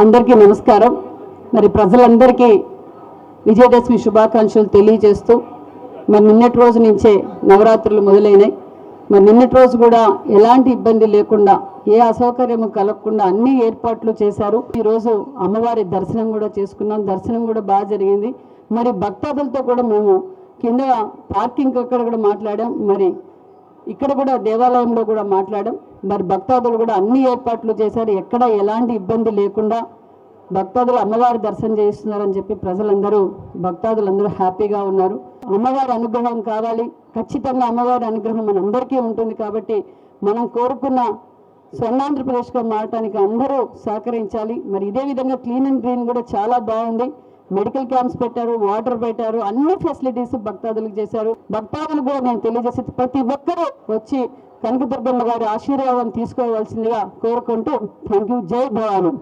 అందరికీ నమస్కారం. మరి ప్రజలందరికీ విజయదశమి శుభాకాంక్షలు తెలియజేస్తూ మరి నిన్నటి రోజు నుంచే నవరాత్రులు మొదలైనాయి. మరి నిన్నటి రోజు కూడా ఎలాంటి ఇబ్బంది లేకుండా ఏ అసౌకర్యము కలగకుండా అన్ని ఏర్పాట్లు చేశారు. ఈరోజు అమ్మవారి దర్శనం కూడా చేసుకున్నాం. దర్శనం కూడా బాగా జరిగింది. మరి భక్తాదులతో కూడా మేము కింద పార్కింగ్ అక్కడ కూడా మాట్లాడాం. మరి ఇక్కడ కూడా దేవాలయంలో కూడా మాట్లాడాం. మరి భక్తాదులు కూడా అన్ని ఏర్పాట్లు చేశారు. ఎక్కడ ఎలాంటి ఇబ్బంది లేకుండా భక్తాదులు అమ్మవారి దర్శనం చేస్తున్నారని చెప్పి ప్రజలందరూ భక్తాదులందరూ హ్యాపీగా ఉన్నారు. అమ్మవారి అనుగ్రహం కావాలి. ఖచ్చితంగా అమ్మవారి అనుగ్రహం మనందరికీ ఉంటుంది కాబట్టి మనం కోరుకున్న స్వర్ణాంధ్రప్రదేశ్గా మారటానికి అందరూ సహకరించాలి. మరి ఇదే విధంగా క్లీన్ అండ్ గ్రీన్ కూడా చాలా బాగుంది. మెడికల్ క్యాంప్స్ పెట్టారు వాటర్ పెట్టారు అన్ని ఫెసిలిటీస్ భక్తాదులకు చేశారు. భక్తాదులు కూడా నేను తెలియజేసి ప్రతి ఒక్కరూ వచ్చి కనకదుర్గమ్మ గారి ఆశీర్వాదం తీసుకోవాల్సిందిగా కోరుకుంటూ థ్యాంక్ యూ జై భవాను.